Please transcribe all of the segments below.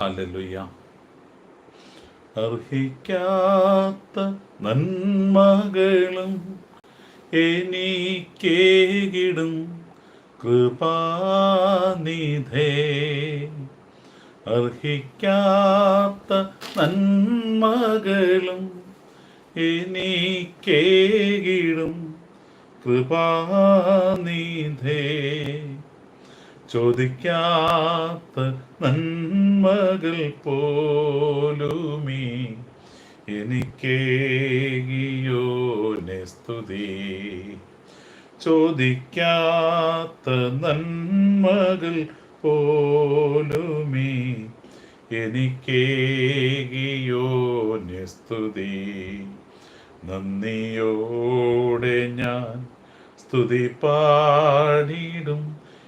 Hallelujah. അർഹിക്കാത്ത നന്മകളും എനിക്കേകിടും. കൃപാനിധേ അർഹിക്കാത്ത നന്മകളും എനിക്കേകിടും. കൃപാനിധേ. ചോദിക്കാത്ത നന്മകൾ പോലുമീ. എനിക്കേകിയോനെ സ്തുതി. ചോദിക്കാത്ത നന്മകൾ പോലുമീ. എനിക്കേകിയോനെ സ്തുതി. നന്ദിയോടെ ഞാൻ സ്തുതി പാടിടും.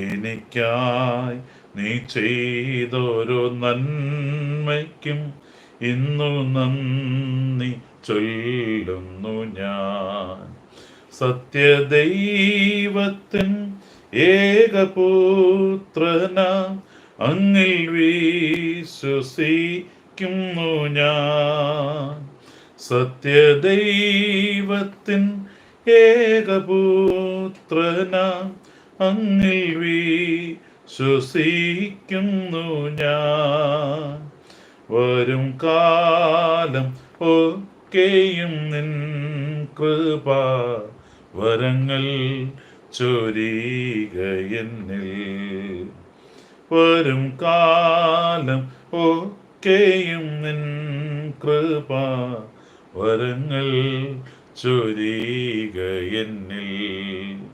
എനിക്കായി നീ ചെയ്തൊരു നന്മയ്ക്കും ഇന്നു നന്ദി ചൊല്ലുന്നു ഞാൻ. സത്യദൈവത്തിൻ ഏകപുത്രന അങ്ങിൽ വിശ്വസിക്കുന്നു ഞാൻ. സത്യദൈവത്തിൻ ഏകപുത്രന അങ്ങിൽ വിശ്വസിക്കുന്നു ഞാൻ. വരും കാലം ഒക്കെയും നിൻ കൃപ വരങ്ങൾ ചൊരിക എന്നിൽ. വരും കാലം ഒക്കെയും നിൻ കൃപ വരങ്ങൾ ചൊരിക എന്നിൽ.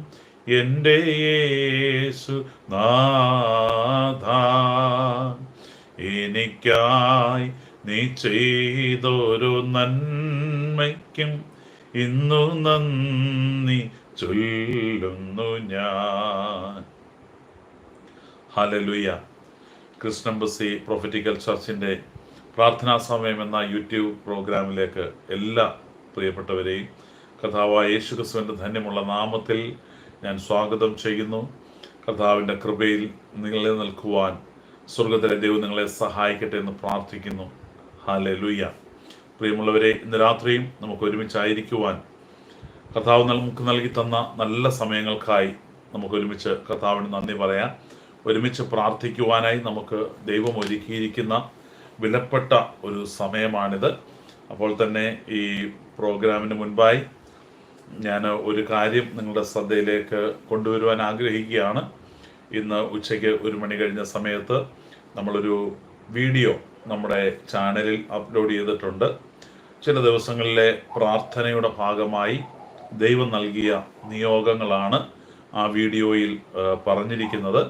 എന്റെ യേശു നാഥ എനിക്കായി നീ ചെയ്തൊരു നന്മയ്ക്കും ഇന്നു നന്ദി ചൊല്ലുന്നു ഞാൻ. ഹലലുയ കൃഷ്ണംബസി പ്രൊഫറ്റിക്കൽ ചർച്ചിന്റെ പ്രാർത്ഥനാ സമയം എന്ന യൂട്യൂബ് പ്രോഗ്രാമിലേക്ക് എല്ലാ പ്രിയപ്പെട്ടവരെയും കഥാവായ യേശു ക്രിസ്തുവിന്റെ ധന്യമുള്ള നാമത്തിൽ ഞാൻ സ്വാഗതം ചെയ്യുന്നു. കർത്താവിന്റെ കൃപയിൽ നിലനിൽക്കുവാൻ സ്വർഗത്തിലെ ദൈവം നിങ്ങളെ സഹായിക്കട്ടെ എന്ന് പ്രാർത്ഥിക്കുന്നു. ഹാലെ ലുയ്യ പ്രിയമുള്ളവരെ ഇന്ന് രാത്രിയും നമുക്ക് ഒരുമിച്ചായിരിക്കുവാൻ കർത്താവ് നമുക്ക് നൽകി തന്ന നല്ല സമയങ്ങൾക്കായി നമുക്ക് ഒരുമിച്ച് കർത്താവിന് നന്ദി പറയാം ഒരുമിച്ച് പ്രാർത്ഥിക്കുവാനായി നമുക്ക് ദൈവം ഒരുക്കിയിരിക്കുന്ന വിലപ്പെട്ട ഒരു സമയമാണിത്. അപ്പോൾ തന്നെ ഈ പ്രോഗ്രാമിന് മുൻപായി ഞാൻ ഒരു കാര്യം നിങ്ങളുടെ ശ്രദ്ധയിലേക്ക് കൊണ്ടുവരുവാൻ ആഗ്രഹിക്കുകയാണ്. ഇന്ന് ഉച്ചയ്ക്ക് ഒരു മണി കഴിഞ്ഞ സമയത്ത് നമ്മളൊരു വീഡിയോ നമ്മുടെ ചാനലിൽ അപ്ലോഡ് ചെയ്തിട്ടുണ്ട്. ചില ദിവസങ്ങളിലെ പ്രാർത്ഥനയുടെ ഭാഗമായി ദൈവം നൽകിയ നിയോഗങ്ങളാണ് ആ വീഡിയോയിൽ പറഞ്ഞിരിക്കുന്നത്.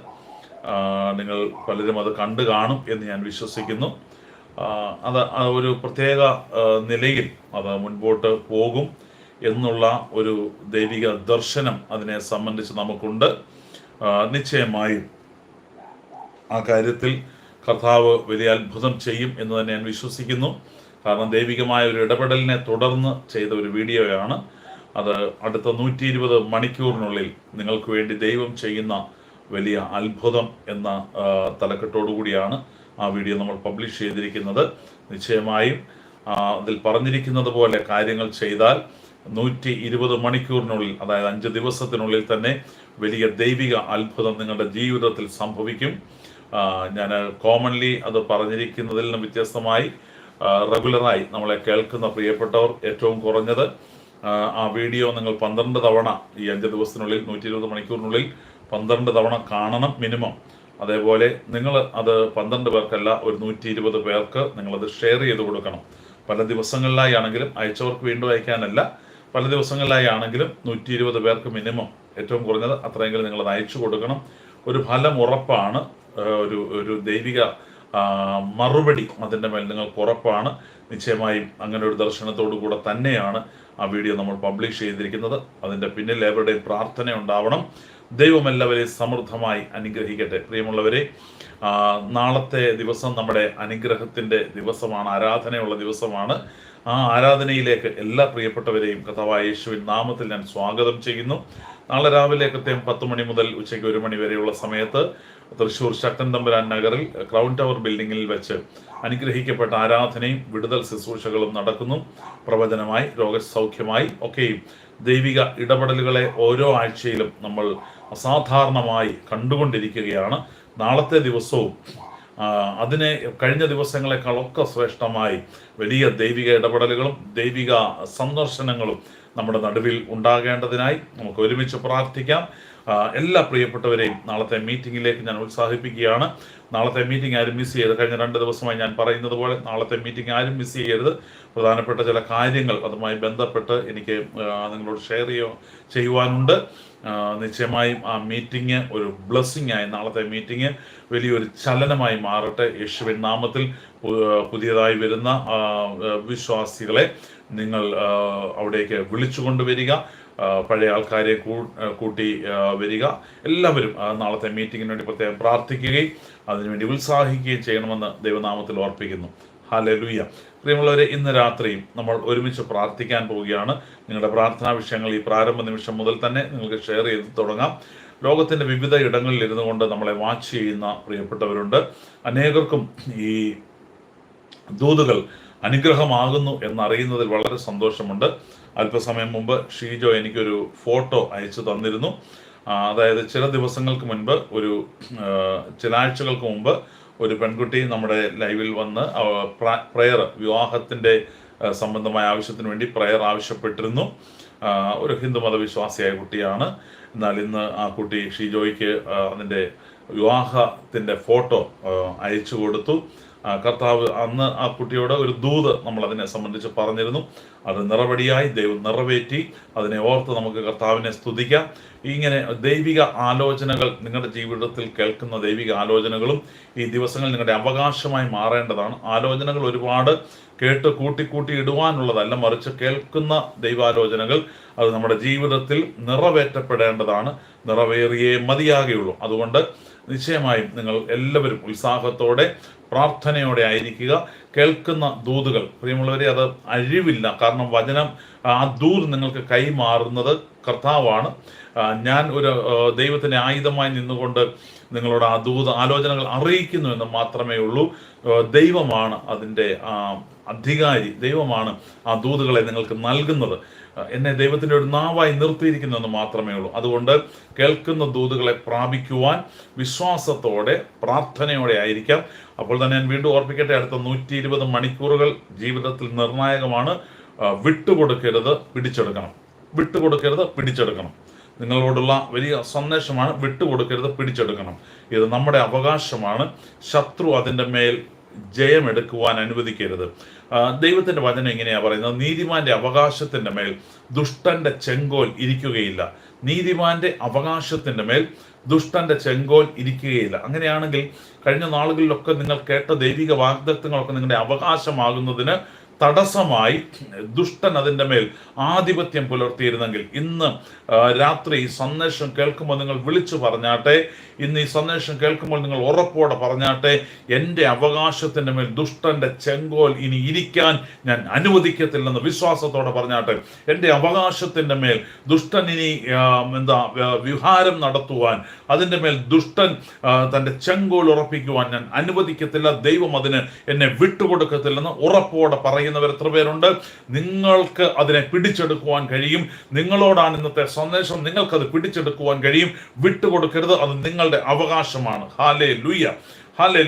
നിങ്ങൾ പലരും അത് കണ്ടു കാണും എന്ന് ഞാൻ വിശ്വസിക്കുന്നു. അത് ഒരു പ്രത്യേക നിലയിൽ അത് മുൻപോട്ട് പോകും. എന്നുള്ള ഒരു ദൈവിക ദർശനം അതിനെ സംബന്ധിച്ച് നമുക്കുണ്ട്. നിശ്ചയമായും ആ കാര്യത്തിൽ കർത്താവ് വലിയ അത്ഭുതം ചെയ്യും എന്ന് തന്നെ ഞാൻ വിശ്വസിക്കുന്നു. കാരണം ദൈവികമായ ഒരു ഇടപെടലിനെ തുടർന്ന് ചെയ്ത ഒരു വീഡിയോയാണ്. അത് അടുത്ത നൂറ്റി ഇരുപത് മണിക്കൂറിനുള്ളിൽ നിങ്ങൾക്ക് വേണ്ടി ദൈവം ചെയ്യുന്ന വലിയ അത്ഭുതം എന്ന തലക്കെട്ടോടു കൂടിയാണ് ആ വീഡിയോ നമ്മൾ പബ്ലിഷ് ചെയ്തിരിക്കുന്നത്. നിശ്ചയമായും അതിൽ പറഞ്ഞിരിക്കുന്നത് പോലെ കാര്യങ്ങൾ ചെയ്താൽ നൂറ്റി ഇരുപത് മണിക്കൂറിനുള്ളിൽ അതായത് അഞ്ച് ദിവസത്തിനുള്ളിൽ തന്നെ വലിയ ദൈവിക അത്ഭുതം നിങ്ങളുടെ ജീവിതത്തിൽ സംഭവിക്കും. ഞാൻ കോമൺലി അത് പറഞ്ഞിരിക്കുന്നതിൽ നിന്ന് വ്യത്യസ്തമായി റെഗുലറായി നമ്മളെ കേൾക്കുന്ന പ്രിയപ്പെട്ടവർ ഏറ്റവും കുറഞ്ഞത് ആ, വീഡിയോ നിങ്ങൾ പന്ത്രണ്ട് തവണ ഈ അഞ്ച് ദിവസത്തിനുള്ളിൽ നൂറ്റി ഇരുപത് മണിക്കൂറിനുള്ളിൽ പന്ത്രണ്ട് തവണ കാണണം മിനിമം. അതേപോലെ നിങ്ങൾ അത് പന്ത്രണ്ട് പേർക്കല്ല ഒരു നൂറ്റി ഇരുപത് പേർക്ക് നിങ്ങളത് ഷെയർ ചെയ്ത് കൊടുക്കണം. പല ദിവസങ്ങളിലായി ആണെങ്കിലും അയച്ചവർക്ക് വീണ്ടും അയക്കാനല്ല. പല ദിവസങ്ങളിലായി ആണെങ്കിലും നൂറ്റി ഇരുപത് പേർക്ക് മിനിമം ഏറ്റവും കുറഞ്ഞത് അത്രയെങ്കിലും നിങ്ങൾ നയിച്ചു കൊടുക്കണം. ഒരു ഫലം ഉറപ്പാണ്. ഒരു ഒരു ദൈവിക മറുപടി അതിന്റെ മേൽ നിങ്ങൾക്ക് ഉറപ്പാണ്. നിശ്ചയമായും അങ്ങനെ ഒരു ദർശനത്തോടു കൂടെ തന്നെയാണ് ആ വീഡിയോ നമ്മൾ പബ്ലിഷ് ചെയ്തിരിക്കുന്നത്. അതിന്റെ പിന്നിൽ എവരുടെയും പ്രാർത്ഥന ഉണ്ടാവണം. ദൈവം എല്ലാവരെയും സമൃദ്ധമായി അനുഗ്രഹിക്കട്ടെ. പ്രിയമുള്ളവരെ നാളത്തെ ദിവസം നമ്മുടെ അനുഗ്രഹത്തിന്റെ ദിവസമാണ്. ആരാധനയുള്ള ദിവസമാണ്. ആ ആരാധനയിലേക്ക് എല്ലാ പ്രിയപ്പെട്ടവരെയും കഥാവായ യേശുവിൻ നാമത്തിൽ ഞാൻ സ്വാഗതം ചെയ്യുന്നു. നാളെ രാവിലെ കൃത്യം പത്ത് മണി മുതൽ ഉച്ചയ്ക്ക് ഒരു മണി വരെയുള്ള സമയത്ത് തൃശൂർ ശക്തൻ തമ്പുരാൻ നഗറിൽ ക്രൗൺ ടവർ ബിൽഡിങ്ങിൽ വെച്ച് അനുഗ്രഹിക്കപ്പെട്ട ആരാധനയും വിടുതൽ ശുശ്രൂഷകളും നടക്കുന്നു. പ്രവചനമായി രോഗസൗഖ്യമായി ഒക്കെയും ദൈവിക ഇടപെടലുകളെ ഓരോ ആഴ്ചയിലും നമ്മൾ അസാധാരണമായി കണ്ടുകൊണ്ടിരിക്കുകയാണ്. നാളത്തെ ദിവസവും അതിനെ കഴിഞ്ഞ ദിവസങ്ങളെക്കാളൊക്കെ ശ്രേഷ്ഠമായി വലിയ ദൈവിക ഇടപെടലുകളും ദൈവിക സന്ദർശനങ്ങളും നമ്മുടെ നടുവിൽ ഉണ്ടാകേണ്ടതിനായി നമുക്ക് ഒരുമിച്ച് പ്രാർത്ഥിക്കാം. എല്ലാ പ്രിയപ്പെട്ടവരെയും നാളത്തെ മീറ്റിംഗിലേക്ക് ഞാൻ ഉത്സാഹിപ്പിക്കുകയാണ്. നാളത്തെ മീറ്റിംഗ് ആരും മിസ് ചെയ്ത് കഴിഞ്ഞ രണ്ട് ദിവസമായി ഞാൻ പറയുന്നത് പോലെ നാളത്തെ മീറ്റിംഗ് ആരും മിസ് ചെയ്യരുത്. പ്രധാനപ്പെട്ട ചില കാര്യങ്ങൾ അതുമായി ബന്ധപ്പെട്ട് എനിക്ക് നിങ്ങളോട് ഷെയർ ചെയ്യോ ചെയ്യുവാനുണ്ട്. നിശ്ചയമായും ആ മീറ്റിംഗ് ഒരു ബ്ലെസ്സിങ് ആയി നാളത്തെ മീറ്റിംഗ് വലിയൊരു ചലനമായി മാറട്ടെ. യേശുവിൻ നാമത്തിൽ പുതിയതായി വരുന്ന വിശ്വാസികളെ നിങ്ങൾ അവിടേക്ക് വിളിച്ചു കൊണ്ടുവരിക പഴയ ആൾക്കാരെ കൂട്ടി വരിക. എല്ലാവരും നാളത്തെ മീറ്റിങ്ങിന് വേണ്ടി പ്രത്യേകം പ്രാർത്ഥിക്കുകയും അതിനുവേണ്ടി ഉത്സാഹിക്കുകയും ചെയ്യണമെന്ന് ദൈവനാമത്തിൽ ഓർപ്പിക്കുന്നു. ഹാലലുയ്യ പ്രിയമുള്ളവരെ ഇന്ന് രാത്രിയും നമ്മൾ ഒരുമിച്ച് പ്രാർത്ഥിക്കാൻ പോവുകയാണ്. നിങ്ങളുടെ പ്രാർത്ഥനാ വിഷയങ്ങൾ ഈ പ്രാരംഭ നിമിഷം മുതൽ തന്നെ നിങ്ങൾക്ക് ഷെയർ ചെയ്ത് തുടങ്ങാം. ലോകത്തിന്റെ വിവിധ ഇടങ്ങളിൽ ഇരുന്നു കൊണ്ട് നമ്മളെ വാച്ച് ചെയ്യുന്ന പ്രിയപ്പെട്ടവരുണ്ട്. അനേകർക്കും ഈ ദൂതുകൾ അനുഗ്രഹമാകുന്നു എന്നറിയുന്നതിൽ വളരെ സന്തോഷമുണ്ട്. അല്പസമയം മുമ്പ് ഷീജോ എനിക്കൊരു ഫോട്ടോ അയച്ചു തന്നിരുന്നു. അതായത് ചില ദിവസങ്ങൾക്ക് മുൻപ് ഒരു ചില ആഴ്ചകൾക്ക് മുമ്പ് ഒരു പെൺകുട്ടി നമ്മുടെ ലൈവിൽ വന്ന് പ്രയർ വിവാഹത്തിന്റെ സംബന്ധമായ ആവശ്യത്തിന് വേണ്ടി പ്രയർ ആവശ്യപ്പെട്ടിരുന്നു. ഒരു ഹിന്ദു മതവിശ്വാസിയായ കുട്ടിയാണ്. എന്നാൽ ഇന്ന് ആ കുട്ടി ഷീജോയ്ക്ക് അതിന്റെ വിവാഹത്തിന്റെ ഫോട്ടോ അയച്ചു കൊടുത്തു. കർത്താവ് അന്ന് ആ കുട്ടിയോട് ഒരു ദൂത് നമ്മൾ അതിനെ സംബന്ധിച്ച് പറഞ്ഞിരുന്നു. അത് നിറവടിയായി ദൈവം നിറവേറ്റി. അതിനെ ഓർത്ത് നമുക്ക് കർത്താവിനെ സ്തുതിക്കാം. ഇങ്ങനെ ദൈവിക ആലോചനകൾ നിങ്ങളുടെ ജീവിതത്തിൽ കേൾക്കുന്ന ദൈവിക ആലോചനകളും ഈ ദിവസങ്ങൾ നിങ്ങളുടെ അവകാശമായി മാറേണ്ടതാണ്. ആലോചനകൾ ഒരുപാട് കേട്ട് കൂട്ടി കൂട്ടി ഇടുവാനുള്ളതല്ല മറിച്ച് കേൾക്കുന്ന ദൈവാലോചനകൾ അത് നമ്മുടെ ജീവിതത്തിൽ നിറവേറ്റപ്പെടേണ്ടതാണ്. നിറവേറിയേ മതിയാകുകയുള്ളൂ അതുകൊണ്ട് നിശ്ചയമായും നിങ്ങൾ എല്ലാവരും ഉത്സാഹത്തോടെ പ്രാർത്ഥനയോടെ ആയിരിക്കുക. കേൾക്കുന്ന ദൂതുകൾ. പ്രിയമുള്ളവരെ അത് അഴിവില്ല. കാരണം വചനം ആ ദൂത് നിങ്ങൾക്ക് കൈമാറുന്നത് കർത്താവാണ്. ഞാൻ ഒരു ദൈവത്തിന് ആയുധമായി നിന്നുകൊണ്ട് നിങ്ങളോട് ആ ദൂത് ആലോചനകൾ അറിയിക്കുന്നു എന്ന് മാത്രമേ ഉള്ളൂ. ദൈവമാണ് അതിന്റെ അധികാരി ദൈവമാണ് ആ ദൂതുകളെ നിങ്ങൾക്ക് നൽകുന്നത്. എന്നെ ദൈവത്തിന്റെ ഒരു നാവായി നിർത്തിയിരിക്കുന്നു എന്ന് മാത്രമേ ഉള്ളൂ. അതുകൊണ്ട് കേൾക്കുന്ന ദൂതുകളെ പ്രാപിക്കുവാൻ വിശ്വാസത്തോടെ പ്രാർത്ഥനയോടെ ആയിരിക്കാം. അപ്പോൾ തന്നെ ഞാൻ വീണ്ടും ഓർപ്പിക്കട്ടെ അടുത്ത നൂറ്റി ഇരുപത് മണിക്കൂറുകൾ ജീവിതത്തിൽ നിർണായകമാണ്. വിട്ടുകൊടുക്കരുത് പിടിച്ചെടുക്കണം. വിട്ടുകൊടുക്കരുത് പിടിച്ചെടുക്കണം. നിങ്ങളോടുള്ള വലിയ സന്ദേശമാണ് വിട്ടുകൊടുക്കരുത് പിടിച്ചെടുക്കണം. ഇത് നമ്മുടെ അവകാശമാണ്. ശത്രു അതിന്റെ മേൽ ജയമെടുക്കുവാൻ അനുവദിക്കരുത്. ദൈവത്തിന്റെ വചനം എങ്ങനെയാണ് പറയുന്നത്. നീതിമാന്റെ അവകാശത്തിന്റെ മേൽ ദുഷ്ടന്റെ ചെങ്കോൽ ഇരിക്കുകയില്ല. നീതിമാന്റെ അവകാശത്തിന്റെ മേൽ ദുഷ്ടന്റെ ചെങ്കോൽ ഇരിക്കുകയില്ല. അങ്ങനെയാണെങ്കിൽ കഴിഞ്ഞ നാളുകളിലൊക്കെ നിങ്ങൾ കേട്ട ദൈവിക വാഗ്ദത്വങ്ങളൊക്കെ നിങ്ങളുടെ അവകാശമാകുന്നതിന് തടസ്സമായി ദുഷ്ടൻ അതിന്റെ മേൽ ആധിപത്യം പുലർത്തിയിരുന്നെങ്കിൽ ഇന്ന് രാത്രി ഈ സന്ദേശം കേൾക്കുമ്പോൾ നിങ്ങൾ വിളിച്ചു പറഞ്ഞാട്ടെ ഇന്ന് ഈ സന്ദേശം കേൾക്കുമ്പോൾ നിങ്ങൾ ഉറപ്പോടെ പറഞ്ഞാട്ടെ എന്റെ അവകാശത്തിന്റെ മേൽ ദുഷ്ടന്റെ ചെങ്കോൽ ഇനി ഇരിക്കാൻ ഞാൻ അനുവദിക്കത്തില്ലെന്ന് വിശ്വാസത്തോടെ പറഞ്ഞാട്ടെ എന്റെ അവകാശത്തിന്റെ മേൽ ദുഷ്ടൻ ഇനി എന്താ വിഹാരം നടത്തുവാൻ അതിന്റെ മേൽ ദുഷ്ടൻ തന്റെ ചെങ്കോൽ ഉറപ്പിക്കുവാൻ ഞാൻ അനുവദിക്കത്തില്ല ദൈവം അതിന് എന്നെ വിട്ടുകൊടുക്കത്തില്ലെന്ന് ഉറപ്പോടെ പറയുന്നവർ എത്ര പേരുണ്ട്? നിങ്ങൾക്ക് അതിനെ പിടിച്ചെടുക്കുവാൻ കഴിയും. നിങ്ങളോടാണ് ഇന്നത്തെ സന്ദേശം. നിങ്ങൾക്കത് പിടിച്ചെടുക്കുവാൻ കഴിയും. വിട്ടുകൊടുക്കരുത്. അത് നിങ്ങളുടെ അവകാശമാണ്. ഹാലേ ലുയ്യ ഹല്ലേ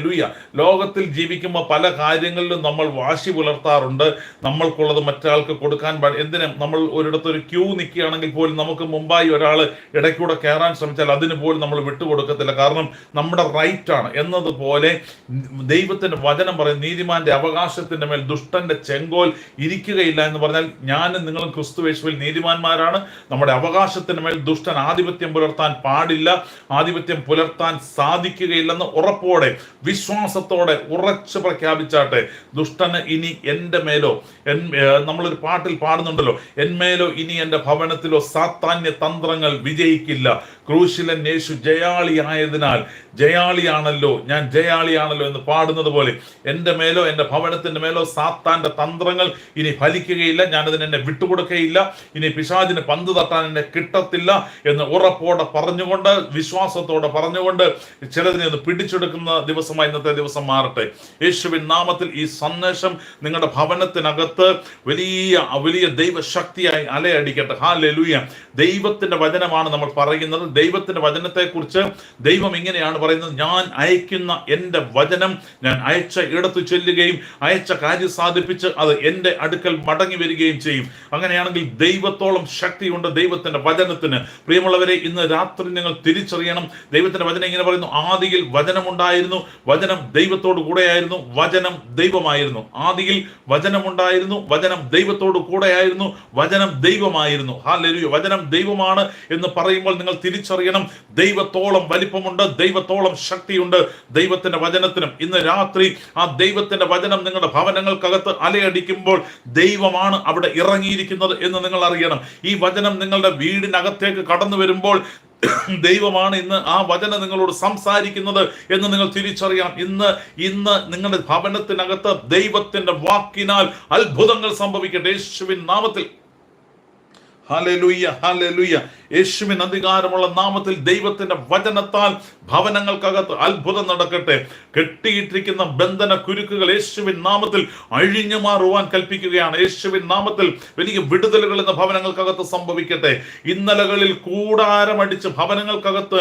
ലോകത്തിൽ ജീവിക്കുമ്പോൾ പല കാര്യങ്ങളിലും നമ്മൾ വാശി പുലർത്താറുണ്ട്. നമ്മൾക്കുള്ളത് മറ്റൊരാൾക്ക് കൊടുക്കാൻ എന്തിനും നമ്മൾ ഒരിടത്തൊരു ക്യൂ നിൽക്കുകയാണെങ്കിൽ പോലും നമുക്ക് മുമ്പായി ഒരാൾ ഇടയ്ക്കൂടെ കയറാൻ ശ്രമിച്ചാൽ അതിന് പോലും നമ്മൾ വിട്ടുകൊടുക്കത്തില്ല. കാരണം നമ്മുടെ റൈറ്റ് ആണ്. എന്നതുപോലെ ദൈവത്തിന്റെ വചനം പറയും നീതിമാന്റെ അവകാശത്തിന്റെ മേൽ ദുഷ്ടന്റെ ചെങ്കോൽ ഇരിക്കുകയില്ല എന്ന് പറഞ്ഞാൽ ഞാനും നിങ്ങളും ക്രിസ്തുവേശുവിൽ നീതിമാന്മാരാണ്. നമ്മുടെ അവകാശത്തിന് മേൽ ദുഷ്ടൻ ആധിപത്യം പുലർത്താൻ പാടില്ല. ആധിപത്യം പുലർത്താൻ സാധിക്കുകയില്ലെന്ന് ഉറപ്പോടെ വിശ്വാസത്തോടെ ഉറച്ചു പ്രഖ്യാപിച്ചാട്ടെ ദുഷ്ടന് ഇനി എന്റെ മേലോ എൻ നമ്മളൊരു പാട്ടിൽ പാടുന്നുണ്ടല്ലോ എന്മേലോ ഇനി എന്റെ ഭവനത്തിലോ സാത്താന്യ തന്ത്രങ്ങൾ വിജയിക്കില്ല. ക്രൂശിലൻ യേശു ജയാളിയായതിനാൽ ജയാളിയാണല്ലോ ഞാൻ ജയാളിയാണല്ലോ എന്ന് പാടുന്നത് പോലെ എന്റെ മേലോ എന്റെ ഭവനത്തിന്റെ മേലോ സാത്താന്റെ തന്ത്രങ്ങൾ ഇനി ഫലിക്കുകയില്ല ഞാനതിന് എന്നെ വിട്ടുകൊടുക്കുകയില്ല ഇനി പിശാചിന് പന്ത് തട്ടാൻ എന്നെ കിട്ടത്തില്ല എന്ന് ഉറപ്പോടെ പറഞ്ഞുകൊണ്ട് വിശ്വാസത്തോടെ പറഞ്ഞുകൊണ്ട് ചിലതിനെ ഒന്ന് പിടിച്ചെടുക്കുന്ന ദിവസമായി ഇന്നത്തെ ദിവസം മാറട്ടെ. യേശുവിൻ നാമത്തിൽ ഈ സന്ദേശം നിങ്ങളുടെ ഭവനത്തിനകത്ത് വലിയ വലിയ ദൈവശക്തിയായി അലയടിക്കട്ടെ. ഹാ ലലുയ ദൈവത്തിന്റെ വചനമാണ് നമ്മൾ പറയുന്നത്. ദൈവത്തിന്റെ വചനത്തെക്കുറിച്ച് ദൈവം ഇങ്ങനെയാണ് പറയുന്നത്. ഞാൻ അയക്കുന്ന എന്റെ വചനം ഞാൻ അയച്ച ഇടത്ത് ചെല്ലുകയും അയച്ച കാര്യം സാധിപ്പിച്ച് അത് എന്റെ അടുക്കൽ മടങ്ങി വരികയും ചെയ്യും. അങ്ങനെയാണെങ്കിൽ ദൈവത്തോളം ശക്തിയുണ്ട് ദൈവത്തിന്റെ വചനത്തിന്. പ്രിയമുള്ളവരെ ഇന്ന് രാത്രി നിങ്ങൾ തിരിച്ചറിയണം. ദൈവത്തിന്റെ വചനം ഇങ്ങനെ പറയുന്നു ആദിയിൽ വചനമുണ്ടായിരുന്നു വചനം ദൈവത്തോട് കൂടെയായിരുന്നു. വചനം ദൈവമായിരുന്നു. ആദിയിൽ വചനമുണ്ടായിരുന്നു. വചനം ദൈവത്തോട് കൂടെയായിരുന്നു. വചനം ദൈവമായിരുന്നു. ഹാ വചനം ദൈവമാണ് എന്ന് പറയുമ്പോൾ നിങ്ങൾ തിരിച്ചറിയണം. ദൈവത്തോളം വലിപ്പമുണ്ട്. ദൈവത്തോളം ശക്തിയുണ്ട്. ദൈവത്തിന്റെ വചനത്തിനും ഇന്ന് രാത്രി ആ ദൈവത്തിന്റെ വചനം നിങ്ങളുടെ ഭവനങ്ങൾക്കകത്ത് അലയടിക്കുമ്പോൾ ദൈവമാണ് അവിടെ ഇറങ്ങിയിരിക്കുന്നത് എന്ന് നിങ്ങൾ അറിയണം. ഈ വചനം നിങ്ങളുടെ വീടിനകത്തേക്ക് കടന്നു വരുമ്പോൾ ദൈവമാണ് ഇന്ന് ആ വചനം നിങ്ങളോട് സംസാരിക്കുന്നത് എന്ന് നിങ്ങൾ തിരിച്ചറിയാം ഇന്ന് ഇന്ന് നിങ്ങളുടെ ഭവനത്തിനകത്ത് ദൈവത്തിന്റെ വാക്കിനാൽ അത്ഭുതങ്ങൾ സംഭവിക്കട്ടെ. യേശുവിൻ നാമത്തിൽ. ഹാലലുയ്യ ഹാലലുയ്യ യേശുവിൻ അധികാരമുള്ള നാമത്തിൽ ദൈവത്തിന്റെ വചനത്താൽ ഭവനങ്ങൾക്കകത്ത് അത്ഭുതം നടക്കട്ടെ. കെട്ടിയിട്ടിരിക്കുന്ന ബന്ധന കുരുക്കുകൾ യേശുവിൻ നാമത്തിൽ അഴിഞ്ഞു മാറുവാൻ കൽപ്പിക്കുകയാണ്. യേശുവിൻ നാമത്തിൽ വലിയ വിടുതലുകൾ എന്ന ഭവനങ്ങൾക്കകത്ത് സംഭവിക്കട്ടെ. ഇന്നലകളിൽ കൂടാരമടിച്ച് ഭവനങ്ങൾക്കകത്ത്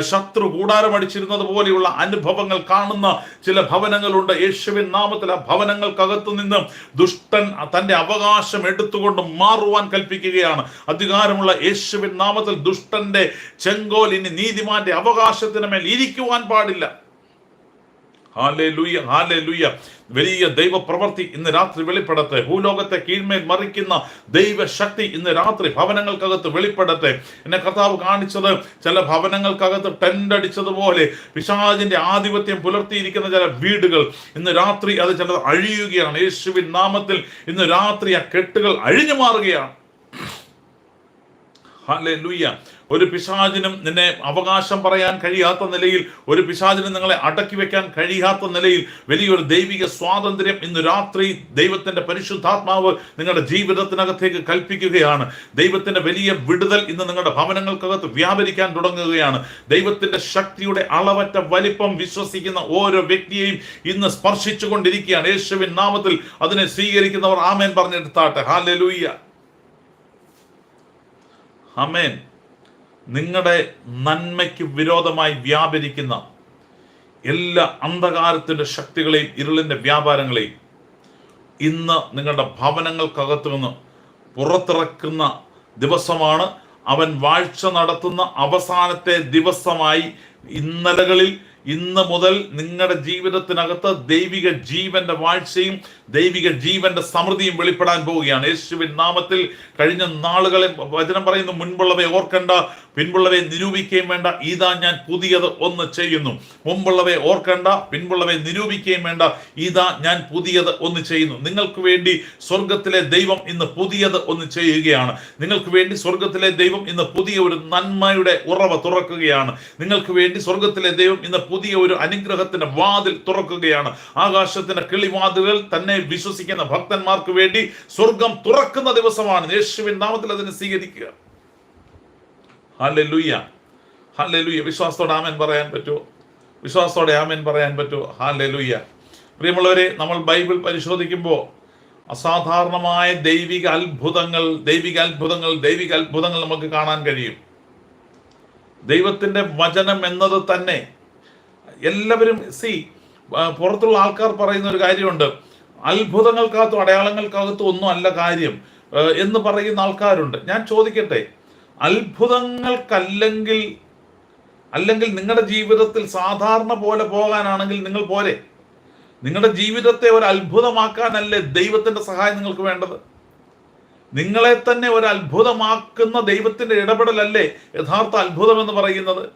ശത്രു കൂടാരമടിച്ചിരുന്നത് പോലെയുള്ള അനുഭവങ്ങൾ കാണുന്ന ചില ഭവനങ്ങളുണ്ട്. യേശുവിൻ നാമത്തിൽ ആ ഭവനങ്ങൾക്കകത്ത് നിന്ന് ദുഷ്ടൻ തന്റെ അവകാശം എടുത്തുകൊണ്ട് മാറുവാൻ കൽപ്പിക്കുകയാണ്. അധികാരമുള്ള യേശുവിൻ നാമത്തിൽ ദുഷ്ടന്റെ ചെങ്കോൽ ഇനി നീതിമാന്റെ അവകാശത്തിന് മേൽ ഇരിക്കുവാൻ പാടില്ല. ഹാലേ ലുയ്യ ഹാലേ ലുയ്യ വലിയ ദൈവ പ്രവൃത്തി ഇന്ന് രാത്രി വെളിപ്പെടട്ടെ. ഭൂലോകത്തെ കീഴ്മേൽ മറിക്കുന്ന ദൈവശക്തി ഇന്ന് രാത്രി ഭവനങ്ങൾക്കകത്ത് വെളിപ്പെടട്ടെ. എന്നെ കർത്താവ് കാണിച്ചത് ചില ഭവനങ്ങൾക്കകത്ത് ടെന്റ് അടിച്ചതുപോലെ പിശാജിന്റെ ആധിപത്യം പുലർത്തിയിരിക്കുന്ന ചില വീടുകൾ ഇന്ന് രാത്രി അത് ചിലത് അഴിയുകയാണ്. യേശുവിൻ നാമത്തിൽ ഇന്ന് രാത്രി ആ കെട്ടുകൾ അഴിഞ്ഞു മാറുകയാണ്. ഒരു പിശാചിനും നിന്നെ അവകാശം പറയാൻ കഴിയാത്ത നിലയിൽ ഒരു പിശാചിനും നിങ്ങളെ അടക്കി വെക്കാൻ കഴിയാത്ത നിലയിൽ വലിയൊരു ദൈവിക സ്വാതന്ത്ര്യം ഇന്ന് രാത്രി ദൈവത്തിന്റെ പരിശുദ്ധാത്മാവ് നിങ്ങളുടെ ജീവിതത്തിനകത്തേക്ക് കൽപ്പിക്കുകയാണ്. ദൈവത്തിന്റെ വലിയ വിടുതൽ ഇന്ന് നിങ്ങളുടെ ഭവനങ്ങൾക്കകത്ത് വ്യാപരിക്കാൻ തുടങ്ങുകയാണ്. ദൈവത്തിന്റെ ശക്തിയുടെ അളവറ്റ വലിപ്പം വിശ്വസിക്കുന്ന ഓരോ വ്യക്തിയെയും ഇന്ന് സ്പർശിച്ചുകൊണ്ടിരിക്കുകയാണ്. യേശുവിൻ നാമത്തിൽ അതിനെ സ്വീകരിക്കുന്നവർ ആമേൻ പറഞ്ഞെടുത്താട്ടെ ഹാലലൂയ്യ അമേൻ നിങ്ങളുടെ നന്മയ്ക്ക് വിരോധമായി വ്യാപരിക്കുന്ന എല്ലാ അന്ധകാരത്തിന്റെ ശക്തികളെയും ഇരുളിന്റെ വ്യാപാരങ്ങളെയും ഇന്ന് നിങ്ങളുടെ ഭവനങ്ങൾക്കകത്തു നിന്ന് പുറത്തിറക്കുന്ന ദിവസമാണ്. അവൻ വാഴ്ച നടത്തുന്ന അവസാനത്തെ ദിവസമായി ഇന്നലകളിൽ ഇന്ന് മുതൽ നിങ്ങളുടെ ജീവിതത്തിനകത്ത് ദൈവിക ജീവന്റെ വാഴ്ചയും ദൈവിക ജീവന്റെ സമൃദ്ധിയും വെളിപ്പെടാൻ പോവുകയാണ്. യേശുവിൻ നാമത്തിൽ കഴിഞ്ഞ നാളുകളെ വചനം പറയുന്ന മുൻപുള്ളവയെ ഓർക്കണ്ട പിൻപുള്ളവയെ നിരൂപിക്കുകയും വേണ്ട. ഇതാ ഞാൻ പുതിയത് ഒന്ന് ചെയ്യുന്നു. മുമ്പുള്ളവയെ ഓർക്കണ്ട പിൻപുള്ളവയെ നിരൂപിക്കുകയും വേണ്ട. ഇതാ ഞാൻ പുതിയത് ഒന്ന് ചെയ്യുന്നു. നിങ്ങൾക്ക് വേണ്ടി സ്വർഗത്തിലെ ദൈവം ഇന്ന് പുതിയത് ഒന്ന് ചെയ്യുകയാണ്. നിങ്ങൾക്ക് വേണ്ടി സ്വർഗത്തിലെ ദൈവം ഇന്ന് പുതിയ ഒരു നന്മയുടെ ഉറവ തുറക്കുകയാണ്. നിങ്ങൾക്ക് വേണ്ടി സ്വർഗത്തിലെ ദൈവം ഇന്ന് പുതിയ ഒരു അനുഗ്രഹത്തിന്റെ വാതിൽ തുറക്കുകയാണ്. ആകാശത്തിന്റെ കിളിവാതിലുകൾ തന്നെ വിശ്വസിക്കുന്ന ഭക്തന്മാർക്ക് വേണ്ടി സ്വർഗം തുറക്കുന്ന ദിവസമാണ്. യേശുവിൻ നാമത്തിൽ അതിനെ സ്വീകരിക്കുക. ഹല്ലേലൂയ ഹല്ലേലൂയ വിശ്വാസത്തോടെ ആമേൻ പറയാൻ പറ്റുമോ? വിശ്വാസത്തോടെ ആമേൻ പറയാൻ പറ്റുമോ? ഹല്ലേലൂയ പ്രിയമുള്ളവരെ നമ്മൾ ബൈബിൾ പരിശോധിക്കുമ്പോൾ അസാധാരണമായ ദൈവിക അത്ഭുതങ്ങൾ ദൈവിക അത്ഭുതങ്ങൾ ദൈവിക അത്ഭുതങ്ങൾ നമുക്ക് കാണാൻ കഴിയും. ദൈവത്തിന്റെ വചനം എന്നത് തന്നെ എല്ലാവരും സി പുറത്തുള്ള ആൾക്കാർ പറയുന്ന ഒരു കാര്യമുണ്ട്. അത്ഭുതങ്ങൾക്കകത്തും അടയാളങ്ങൾക്കകത്തും ഒന്നും അല്ല കാര്യം. എന്ന് പറയുന്ന ആൾക്കാരുണ്ട്. ഞാൻ ചോദിക്കട്ടെ അത്ഭുതങ്ങൾക്കല്ലെങ്കിൽ അല്ലെങ്കിൽ നിങ്ങളുടെ ജീവിതത്തിൽ സാധാരണ പോലെ പോകാനാണെങ്കിൽ നിങ്ങൾ പോരെ. നിങ്ങളുടെ ജീവിതത്തെ ഒരു അത്ഭുതമാക്കാനല്ലേ ദൈവത്തിന്റെ സഹായം നിങ്ങൾക്ക് വേണ്ടത്? നിങ്ങളെ തന്നെ ഒരു അത്ഭുതമാക്കുന്ന ദൈവത്തിന്റെ ഇടപെടലല്ലേ യഥാർത്ഥ അത്ഭുതം എന്ന് പറയുന്നത്?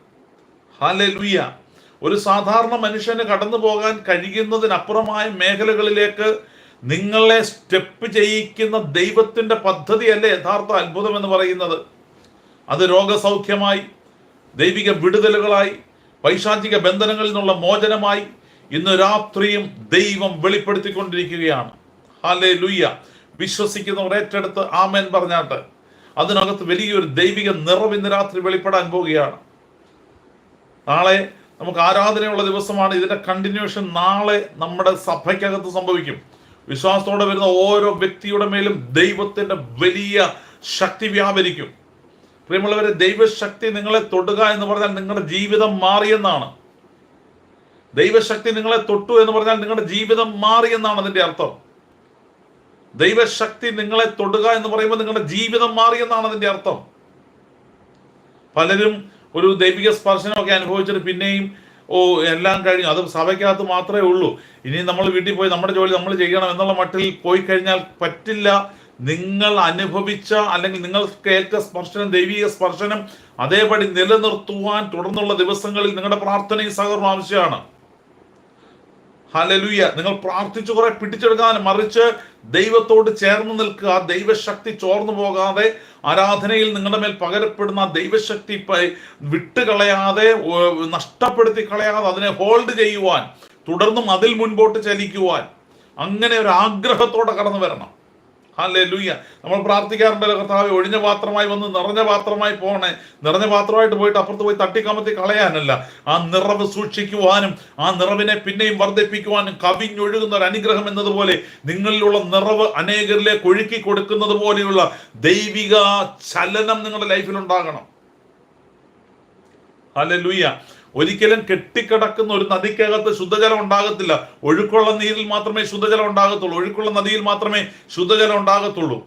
ഹാലുയ്യ ഒരു സാധാരണ മനുഷ്യന് കടന്നു പോകാൻ കഴിയുന്നതിനപ്പുറമായ മേഖലകളിലേക്ക് നിങ്ങളെ സ്റ്റെപ്പ് ചെയ്യിക്കുന്ന ദൈവത്തിന്റെ പദ്ധതിയല്ലേ യഥാർത്ഥ അത്ഭുതം എന്ന് പറയുന്നത്? അത് രോഗസൗഖ്യമായി ദൈവിക വിടുതലുകളായി പൈശാചിക ബന്ധനങ്ങളിൽ നിന്നുള്ള മോചനമായി ഇന്ന് രാത്രിയും ദൈവം വെളിപ്പെടുത്തിക്കൊണ്ടിരിക്കുകയാണ്. ഹാലേ ലുയ്യ വിശ്വസിക്കുന്നവർ ഏറ്റെടുത്ത് ആമേൻ പറഞ്ഞാട്ട്. അതിനകത്ത് വലിയൊരു ദൈവിക നിറവ് ഇന്ന് രാത്രി വെളിപ്പെടാൻ പോവുകയാണ്. നാളെ നമുക്ക് ആരാധനയുള്ള ദിവസമാണ്. ഇതിന്റെ കണ്ടിന്യൂഷൻ നാളെ നമ്മുടെ സഭയ്ക്കകത്ത് സംഭവിക്കും. വിശ്വാസത്തോടെ വരുന്ന ഓരോ വ്യക്തിയുടെ മേലും ദൈവത്തിന്റെ വലിയ ശക്തി വ്യാപരിക്കും. പ്രിയമുള്ളവരെ ദൈവശക്തി നിങ്ങളെ തൊടുക എന്ന് പറഞ്ഞാൽ നിങ്ങളുടെ ജീവിതം മാറിയെന്നാണ് ദൈവശക്തി നിങ്ങളെ തൊട്ടു എന്ന് പറഞ്ഞാൽ നിങ്ങളുടെ ജീവിതം മാറിയെന്നാണ് അതിന്റെ അർത്ഥം. ദൈവശക്തി നിങ്ങളെ തൊടുക എന്ന് പറയുമ്പോൾ നിങ്ങളുടെ ജീവിതം മാറിയെന്നാണ് അതിന്റെ അർത്ഥം. പലരും ഒരു ദൈവിക സ്പർശനമൊക്കെ അനുഭവിച്ചിട്ട് പിന്നെയും ഓ എല്ലാം കഴിഞ്ഞു. അത് സഭയ്ക്കകത്ത് മാത്രമേ ഉള്ളൂ. ഇനി നമ്മൾ വീട്ടിൽ പോയി നമ്മുടെ ജോലി നമ്മൾ ചെയ്യണം എന്നുള്ള മട്ടിൽ പോയി കഴിഞ്ഞാൽ പറ്റില്ല നിങ്ങൾ അനുഭവിച്ച അല്ലെങ്കിൽ നിങ്ങൾ കേൾക്ക സ്പർശനം ദൈവിക സ്പർശനം അതേപടി നിലനിർത്തുവാൻ തുടർന്നുള്ള ദിവസങ്ങളിൽ നിങ്ങളുടെ പ്രാർത്ഥനയും സഹകരണം ആവശ്യമാണ്. ഹലലുയ നിങ്ങൾ പ്രാർത്ഥിച്ചു കുറെ പിടിച്ചെടുക്കാൻ മറിച്ച് ദൈവത്തോട് ചേർന്ന് നിൽക്കുക ദൈവശക്തി ചോർന്നു പോകാതെ ആരാധനയിൽ നിങ്ങളുടെ മേൽ പകരപ്പെടുന്ന ദൈവശക്തി വിട്ടുകളയാതെ നഷ്ടപ്പെടുത്തി കളയാതെ അതിനെ ഹോൾഡ് ചെയ്യുവാൻ തുടർന്നും അതിൽ മുൻപോട്ട് ചലിക്കുവാൻ അങ്ങനെ ഒരു ആഗ്രഹത്തോടെ കടന്നു വരണം. ഹാലേ ലൂയ്യ നമ്മൾ പ്രാർത്ഥിക്കാറുണ്ടല്ലോ കർത്താവ് ഒഴിഞ്ഞ പാത്രമായി വന്ന് നിറഞ്ഞ പാത്രമായി പോകണേ നിറഞ്ഞ പാത്രമായിട്ട് പോയിട്ട് അപ്പുറത്ത് പോയി തട്ടിക്കമത്തി കളയാനല്ല. ആ നിറവ് സൂക്ഷിക്കുവാനും ആ നിറവിനെ പിന്നെയും വർദ്ധിപ്പിക്കുവാനും കവിഞ്ഞൊഴുകുന്ന ഒരു അനുഗ്രഹം എന്നതുപോലെ നിങ്ങളിലുള്ള നിറവ് അനേകരിലേക്ക് ഒഴുക്കി കൊടുക്കുന്നത് പോലെയുള്ള ദൈവിക ചലനം നിങ്ങളുടെ ലൈഫിൽ ഉണ്ടാകണം. ഹല്ലേലൂയ ഒരിക്കലും കെട്ടിക്കിടക്കുന്ന ഒരു നദിക്കകത്ത് ശുദ്ധജലം ഉണ്ടാകത്തില്ല. ഒഴുക്കുള്ള നീരിൽ മാത്രമേ ശുദ്ധജലം ഉണ്ടാകത്തുള്ളൂ. ഒഴുക്കുള്ള നദിയിൽ മാത്രമേ ശുദ്ധജലം ഉണ്ടാകത്തുള്ളൂ.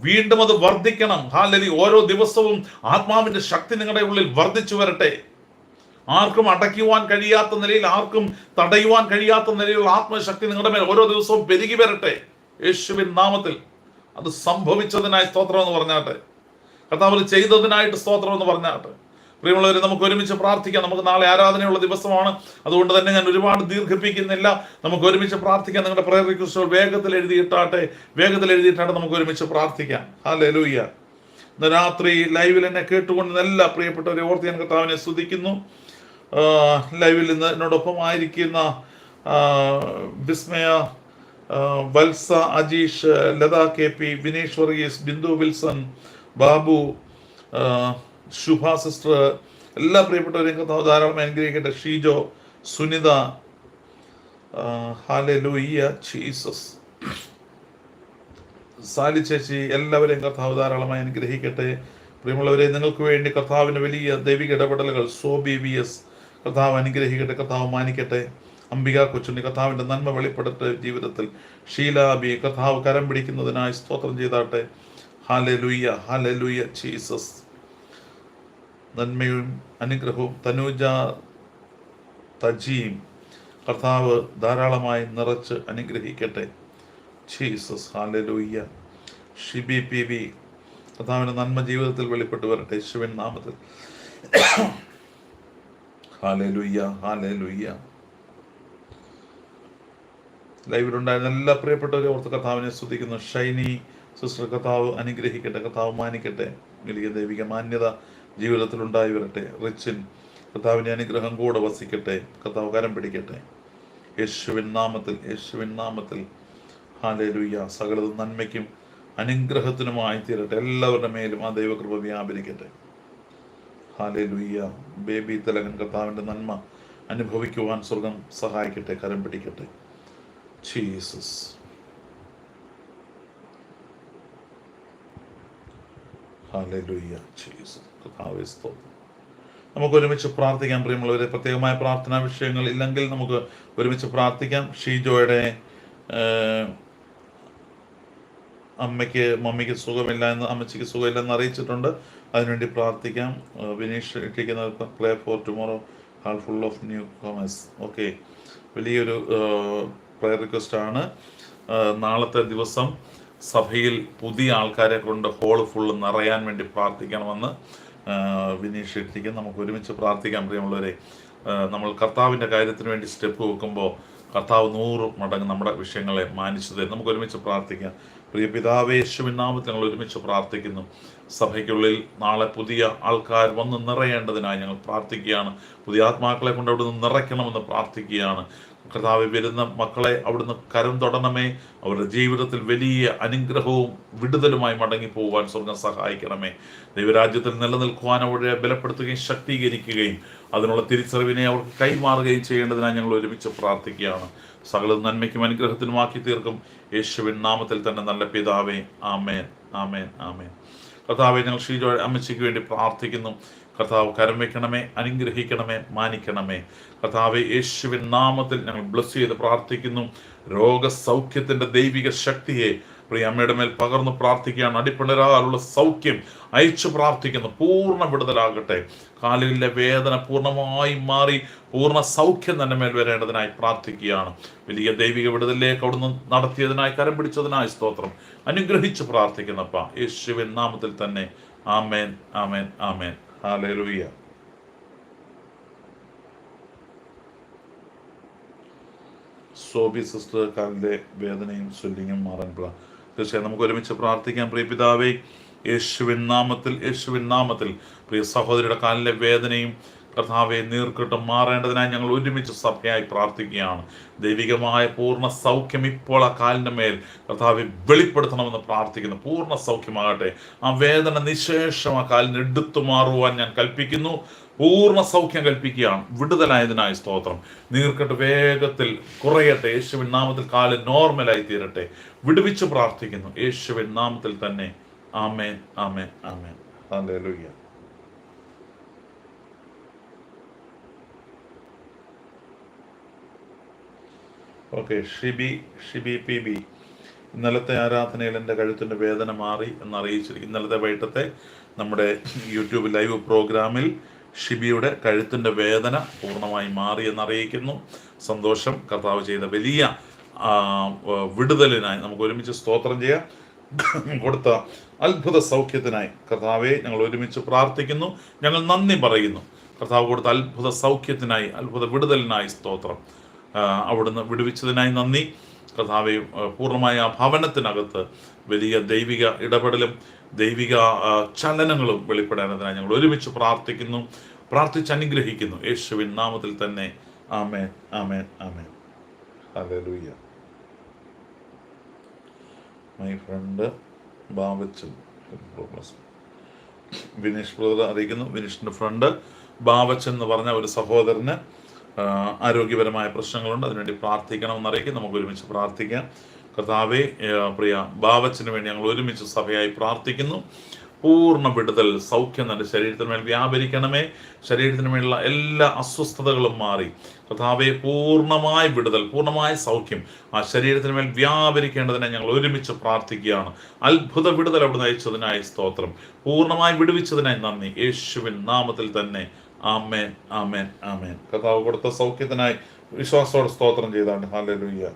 വീണ്ടും അത് വർദ്ധിക്കണം. ഹാലലി ഓരോ ദിവസവും ആത്മാവിന്റെ ശക്തി നിങ്ങളുടെ ഉള്ളിൽ വർദ്ധിച്ചു വരട്ടെ. ആർക്കും അടയ്ക്കുവാൻ കഴിയാത്ത നിലയിൽ ആർക്കും തടയുവാൻ കഴിയാത്ത നിലയിലുള്ള ആത്മശക്തി നിങ്ങളുടെ മേൽ ഓരോ ദിവസവും പെരുകി വരട്ടെ. യേശുവിൻ നാമത്തിൽ അത് സംഭവിച്ചതിനായി സ്തോത്രം എന്ന് പറഞ്ഞാട്ടെ. കർത്താവ് ചെയ്തതിനായിട്ട് സ്തോത്രം എന്ന് പറഞ്ഞാട്ടെ. പ്രിയമുള്ളവരെ നമുക്ക് ഒരുമിച്ച് പ്രാർത്ഥിക്കാം. നമുക്ക് നാളെ ആരാധനയുള്ള ദിവസമാണ്. അതുകൊണ്ട് തന്നെ ഞാൻ ഒരുപാട് ദീർഘിപ്പിക്കുന്നില്ല. നമുക്ക് ഒരുമിച്ച് പ്രാർത്ഥിക്കാം. നിങ്ങളുടെ പ്രയർ റിക്വസ്റ്റുകൾ വേഗത്തിൽ എഴുതിയിട്ടാട്ടെ. വേഗത്തിൽ എഴുതിയിട്ടാട്ടെ നമുക്ക് ഒരുമിച്ച് പ്രാർത്ഥിക്കാം. ഹാലെ ലൂയ്യ രാത്രി ലൈവിൽ എന്നെ കേട്ടുകൊണ്ട് നല്ല പ്രിയപ്പെട്ടവരെ ഓർത്ത് ഞാൻ കർത്താവിനെ സ്തുതിക്കുന്നു. ലൈവിൽ ഇന്ന് എന്നോടൊപ്പം ആയിരിക്കുന്ന Vismaya Valsa Ajeesh Latha K P Vineesh Varghese Bindu Wilson Babu Shubha sister എല്ലാ പ്രിയപ്പെട്ടവരെയും കർത്താവ് ധാരാളം അനുഗ്രഹിക്കട്ടെ. ഷീജോ സുനിത ജീസസ്. സാലി ചേച്ചി എല്ലാവരെയും കർത്താവ് ധാരാളമായി അനുഗ്രഹിക്കട്ടെ. പ്രിയമുള്ളവരെ നിങ്ങൾക്ക് വേണ്ടി കർത്താവിന് വലിയ ദൈവിക ഇടപെടലുകൾ സോ ബി വി എസ് കർത്താവ് അനുഗ്രഹിക്കട്ടെ കർത്താവ് മാനിക്കട്ടെ. അംബിക കൊച്ചുണ്ണി കർത്താവിന്റെ നന്മ വെളിപ്പെടട്ടെ ജീവിതത്തിൽ. ഷീലാബി കർത്താവ് കരം പിടിക്കുന്നതിനായി സ്തോത്രം ചെയ്താട്ടെ. Hallelujah hallelujah Jesus. നന്മയും അനുഗ്രഹവും തനൂജ തജിയും കർത്താവ് ധാരാളമായി നിറച്ച് അനുഗ്രഹിക്കട്ടെ. Jesus hallelujah Shibi P V. കർത്താവിന്റെ നന്മ ജീവിതത്തിൽ വെളിപ്പെട്ടു വരട്ടെ യേശുവിൻ നാമത്തിൽ. ഹാലലൂയ്യ ഹാലലൂയ്യ ലൈവിലുണ്ടായിരുന്ന എല്ലാ പ്രിയപ്പെട്ടവരെ ഓർത്ത് കർത്താവിനെ സ്തുതിക്കുന്നു. ഷൈനി സിസ്റ്റർ കർത്താവ് അനുഗ്രഹിക്കട്ടെ കർത്താവ് മാനിക്കട്ടെ. വലിയ ദൈവിക മാന്യത ജീവിതത്തിൽ ഉണ്ടായി വരട്ടെ റിച്ചിൻ കർത്താവിന്റെ അനുഗ്രഹം കൂടെ വസിക്കട്ടെ. കർത്താവ് കരം പിടിക്കട്ടെ. യേശുവിൻ നാമത്തിൽ യേശുവിൻ നാമത്തിൽ. ഹാലേലുയ്യ സകലതും നന്മയ്ക്കും അനുഗ്രഹത്തിനുമായി തീരട്ടെ എല്ലാവരുടെ മേലും ആ ദൈവകൃപ വ്യാപരിക്കട്ടെ. ഹാലേലുയ്യ ബേബി തലകൻ കർത്താവിന്റെ നന്മ അനുഭവിക്കുവാൻ സ്വർഗം സഹായിക്കട്ടെ കരം പിടിക്കട്ടെ. ജീസസ്. Hallelujah, Jesus. കർത്താവേ നമുക്ക് ഒരുമിച്ച് പ്രാർത്ഥിക്കാം പ്രിയമുള്ളവരെ. പ്രത്യേകമായ പ്രാർത്ഥനാ വിഷയങ്ങൾ ഇല്ലെങ്കിൽ നമുക്ക് ഒരുമിച്ച് പ്രാർത്ഥിക്കാം. ഷീജോയുടെ അമ്മയ്ക്ക് മമ്മിക്ക് സുഖമില്ല എന്ന് അമ്മച്ചിക്ക് സുഖമില്ല എന്ന് അറിയിച്ചിട്ടുണ്ട്. അതിനുവേണ്ടി പ്രാർത്ഥിക്കാം. വിനീഷ് ഇട്ടിരിക്കുന്ന play for tomorrow hall full of new comers okay വലിയൊരു പ്രയർ റിക്വസ്റ്റ് ആണ്. നാളത്തെ ദിവസം സഭയിൽ പുതിയ ആൾക്കാരെ കൊണ്ട് ഹോൾ ഫുള്ള് നിറയാൻ വേണ്ടി പ്രാർത്ഥിക്കണമെന്ന് വിനീഷ് ഷെട്ടിക്ക് നമുക്ക് ഒരുമിച്ച് പ്രാർത്ഥിക്കാൻ പ്രിയമുള്ളവരെ നമ്മൾ കർത്താവിന്റെ കാര്യത്തിന് വേണ്ടി സ്റ്റെപ്പ് വെക്കുമ്പോൾ കർത്താവ് നൂറ് മടങ്ങ് നമ്മുടെ വിഷയങ്ങളെ മാനിച്ചു തരും. നമുക്ക് ഒരുമിച്ച് പ്രാർത്ഥിക്കാം. പ്രിയ പിതാവേ യേശുവിൻ നാമത്തിൽ ഞങ്ങൾ ഒരുമിച്ച് പ്രാർത്ഥിക്കുന്നു. സഭയ്ക്കുള്ളിൽ നാളെ പുതിയ ആൾക്കാർ വന്ന് നിറയേണ്ടതിനായി ഞങ്ങൾ പ്രാർത്ഥിക്കുകയാണ്. പുതിയ ആത്മാക്കളെ കൊണ്ട് അവിടുന്ന് നിറയ്ക്കണമെന്ന് പ്രാർത്ഥിക്കുകയാണ്. കർത്താവ് വരുന്ന മക്കളെ അവിടുന്ന് കരം തൊടണമേ. അവരുടെ ജീവിതത്തിൽ വലിയ അനുഗ്രഹവും വിടുതലുമായി മടങ്ങി പോകുവാൻ സ്വർഗം സഹായിക്കണമേ. ദൈവരാജ്യത്തിൽ നിലനിൽക്കുവാൻ അവരെ ബലപ്പെടുത്തുകയും ശക്തീകരിക്കുകയും അതിനുള്ള തിരിച്ചറിവിനെ അവർക്ക് കൈമാറുകയും ചെയ്യേണ്ടതിനായി ഞങ്ങൾ ഒരുമിച്ച് പ്രാർത്ഥിക്കുകയാണ്. സകല നന്മയ്ക്കും അനുഗ്രഹത്തിനുമാക്കി തീർക്കും. യേശുവിൻ നാമത്തിൽ തന്നെ നല്ല പിതാവേ. ആമേൻ. ആമേൻ. ആമേൻ. കർത്താവെ ഞങ്ങൾ ശ്രീജോ അമ്മച്ചിക്ക് വേണ്ടി പ്രാർത്ഥിക്കുന്നു. കർത്താവ് കരം വയ്ക്കണമേ അനുഗ്രഹിക്കണമേ മാനിക്കണമേ. കർത്താവ് യേശുവിൻ നാമത്തിൽ ഞങ്ങൾ ബ്ലസ് ചെയ്ത് പ്രാർത്ഥിക്കുന്നു. രോഗസൗഖ്യത്തിന്റെ ദൈവിക ശക്തിയെ പ്രിയ അമ്മയുടെ മേൽ പകർന്ന് പ്രാർത്ഥിക്കുകയാണ്. അടിപ്പണരാകാനുള്ള സൗഖ്യം അയച്ചു പ്രാർത്ഥിക്കുന്നു. പൂർണ വിടുതലാകട്ടെ. കാലിലെ വേദന പൂർണമായി മാറി പൂർണ സൗഖ്യം തന്നെ മേൽ വരേണ്ടതിനായി പ്രാർത്ഥിക്കുകയാണ്. വലിയ ദൈവിക വിടുതലിലേക്ക് അവിടുന്ന് നടത്തിയതിനായി കരം പിടിച്ചതിനായി സ്തോത്രം. അനുഗ്രഹിച്ച് പ്രാർത്ഥിക്കുന്നപ്പ യേശുവിൻ നാമത്തിൽ തന്നെ amen amen amen. Hallelujah Sobi sister വേദനയും സ്വല്ലിങ്ങും മാറാൻ തീർച്ചയായും നമുക്ക് ഒരുമിച്ച് പ്രാർത്ഥിക്കാം. പ്രിയ പിതാവേ യേശുവിൻ നാമത്തിൽ യേശുവിൻ നാമത്തിൽ. പ്രിയ സഹോദരിയുടെ കാലിലെ വേദനയും കർത്താവെ നീർക്കിട്ടും മാറേണ്ടതിനായി ഞങ്ങൾ ഒരുമിച്ച് സഭയായി പ്രാർത്ഥിക്കുകയാണ്. ദൈവികമായ പൂർണ സൗഖ്യം ഇപ്പോൾ ആ കാലിന്റെ മേൽ കർത്താവെ വെളിപ്പെടുത്തണമെന്ന് പ്രാർത്ഥിക്കുന്നു. പൂർണ സൗഖ്യമാകട്ടെ. ആ വേദന നിശേഷം ആ കാലിന് എടുത്തു മാറുവാൻ ഞാൻ കൽപ്പിക്കുന്നു. പൂർണ സൗഖ്യം കൽപ്പിക്കുകയാണ്. വിടുതലായതിനായി സ്തോത്രം. നീർക്കട്ട് വേഗത്തിൽ കുറയട്ടെ. യേശുവിൻ നാമത്തിൽ കാൽ നോർമലായി തീരട്ടെ. വിടുവിച്ച് പ്രാർത്ഥിക്കുന്നു. യേശുവിൻ നാമത്തിൽ തന്നെ. Amen amen amen. Hallelujah. Okay Shibi Shibi P B. ഇന്നലത്തെ ആരാധനയിൽ എന്റെ കഴുത്തിന്റെ വേദന മാറി എന്നറിയിച്ചിരിക്കും. ഇന്നലത്തെ വൈകിട്ടത്തെ നമ്മുടെ യൂട്യൂബ് ലൈവ് പ്രോഗ്രാമിൽ ഷിബിയുടെ കഴുത്തിന്റെ വേദന പൂർണമായി മാറി എന്നറിയിക്കുന്നു. സന്തോഷം കർത്താവ് ചെയ്ത വലിയ വിടുതലിനായി നമുക്ക് ഒരുമിച്ച് സ്തോത്രം ചെയ്യാം. കൊടുത്ത അത്ഭുത സൗഖ്യത്തിനായി കർത്താവെ ഞങ്ങൾ ഒരുമിച്ച് പ്രാർത്ഥിക്കുന്നു. ഞങ്ങൾ നന്ദി പറയുന്നു. കർത്താവ് കൊടുത്ത അത്ഭുത സൗഖ്യത്തിനായി അത്ഭുത വിടുതലിനായി സ്തോത്രം. അവിടുന്ന് വിടുവിച്ചതിനായി നന്ദി. കഥാവെ പൂർണമായ ആ ഭവനത്തിനകത്ത് വലിയ ദൈവിക ഇടപെടലും ദൈവിക ചലനങ്ങളും വെളിപ്പെടാനതിനായി ഞങ്ങൾ ഒരുമിച്ച് പ്രാർത്ഥിക്കുന്നു പ്രാർത്ഥിച്ച് അനുഗ്രഹിക്കുന്നു. യേശുവിൻ നാമത്തിൽ തന്നെ. Amen amen amen. Hallelujah. My friend Babachan. Vineesh brother അറിയിക്കുന്നു. വിനീഷിന്റെ ഫ്രണ്ട് ബാബച്ചൻ എന്ന് പറഞ്ഞ ഒരു സഹോദരന് ആരോഗ്യപരമായ പ്രശ്നങ്ങളുണ്ട്. അതിനുവേണ്ടി പ്രാർത്ഥിക്കണം അറിയിക്കും നമുക്ക് ഒരുമിച്ച് പ്രാർത്ഥിക്കാം. കർത്താവെ പ്രിയ ബാബച്ചന് വേണ്ടി ഞങ്ങൾ ഒരുമിച്ച് സഭയായി പ്രാർത്ഥിക്കുന്നു. പൂർണ വിടുതൽ സൗഖ്യം തന്റെ ശരീരത്തിന് മേൽ വ്യാപരിക്കണമേ. ശരീരത്തിന് മേലുള്ള എല്ലാ അസ്വസ്ഥതകളും മാറി. കർത്താവെ പൂർണമായ വിടുതൽ പൂർണമായ സൗഖ്യം ആ ശരീരത്തിന് മേൽ വ്യാപരിക്കേണ്ടതിനെ ഞങ്ങൾ ഒരുമിച്ച് പ്രാർത്ഥിക്കുകയാണ്. അത്ഭുത വിടുതൽ അവിടെ നയിച്ചതിനായി സ്തോത്രം. പൂർണമായി വിടുവിച്ചതിനായി നന്ദി. യേശുവിൻ നാമത്തിൽ തന്നെ. ആമേൻ ആമേൻ ആമേൻ. കർത്താവ് കൊടുത്ത സൗഖ്യത്തിനായി വിശ്വാസത്തോടെ സ്തോത്രം ചെയ്താണ്. ഹാലലുയ്യ